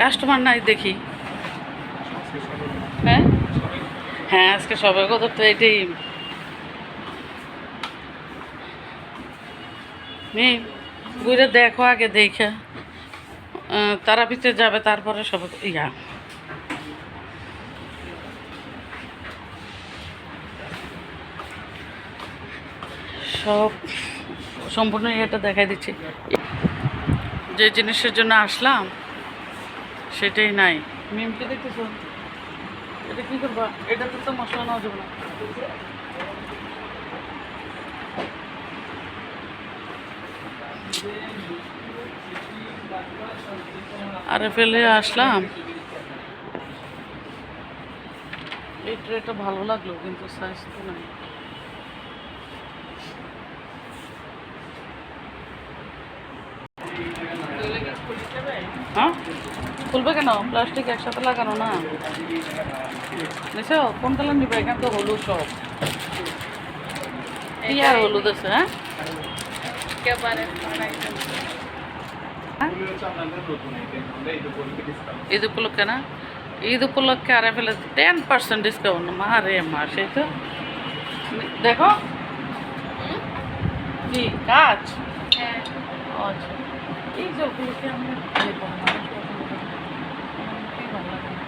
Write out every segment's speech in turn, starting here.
Customer নাই দেখি। হ্যাঁ? হ্যাঁ আজকে সবাই কথা তো এটাই। মেয়ে, ঘুরে দেখো আগে, দেখে। তারা ভিতরে যাবে, তারপরে সব ইয়া। সব সম্পূর্ণ ইয়েটা দেখাই দিচ্ছি। যে জিনিসের জন্য আসলাম সেটাই নাই। মিমকে দেখতেছো? এটা কি করবা? এটাতে তো মশলা নেওয়া যাবে না। আরে ফেলে আসলাম। এই ট্রেটা ভালো লাগল কিন্তু সাইজ তো নাই। হ্যাঁ? খুলবে কেন? প্লাস্টিক একসাথে লাগানো না? বুঝছ কোন কালার নিবে? এখানে তো হলুদ সব। কি আর হলুদ আছে হ্যাঁ? হ্যাঁ? ঈদ উপলক্ষে না? ঈদ উপলক্ষে আরে ফেলে টেন পার্সেন্ট ডিসকাউন্ট মা রে মা সেই তো। দেখো। কি? কাজ? আচ্ছা। এই যে ওগুলোকে আমি নেব না, মানুষ পছন্দ করে না। আমার মোটেই ভালো লাগে না।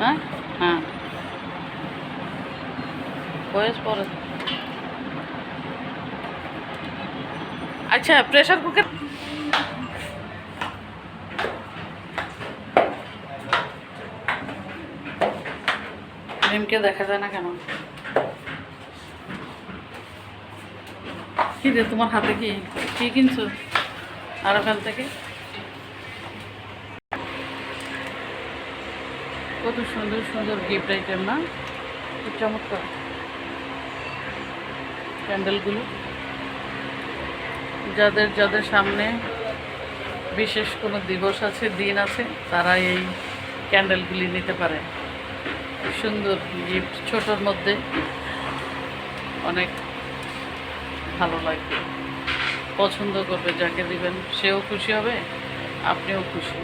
হ্যাঁ হ্যাঁ আচ্ছা প্রেশার কুকার মিমকে দেখা যায় না কেন? কি রে, তোমার হাতে কি? কি কিনছো? আর ওখান থেকে? কত সুন্দর সুন্দর গিফট আইটেম না? চমৎকার। ক্যান্ডেলগুলো যাদের যাদের সামনে বিশেষ কোনো দিবস আছে, দিন আছে তারা এই ক্যান্ডেলগুলি নিতে পারে। সুন্দর গিফট ছোটোর মধ্যে অনেক ভালো লাগবে। পছন্দ করবে, যাকে দিবেন, সেও খুশি হবে, আপনিও খুশি।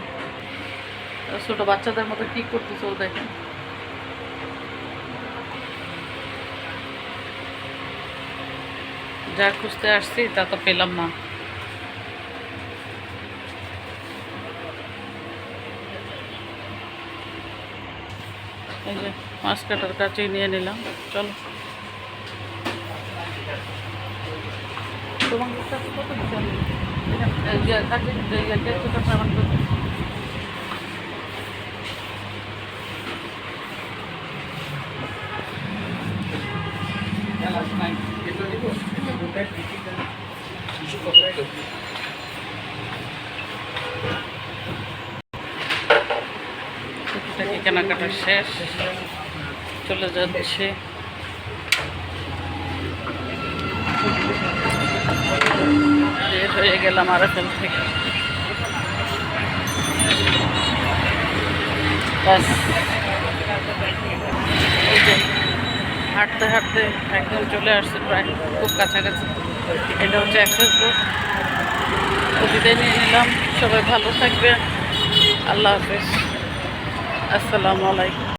ছোটো বাচ্চাদের মতো কী করতেছে ও দেখেন। যা খুঁজতে আসছি তা তো পেলাম না এই যে মাছ কাটার কাছেই নিয়ে নিলাম চলো তোমার কাছে কত টুকিটাকি কেনাকাটা শেষ। চলে যাচ্ছে। হয়ে গেলাম আরএফএল থেকে। ব্যাস হাঁটতে হাঁটতে একদম চলে আসছে প্রায় খুব কাছাকাছি। এটা হচ্ছে অ্যাক্সেস রোড বিদায় নিয়ে নিলাম। সবাই ভালো থাকবে আল্লাহ হাফেজ। আসসালামু আলাইকুম।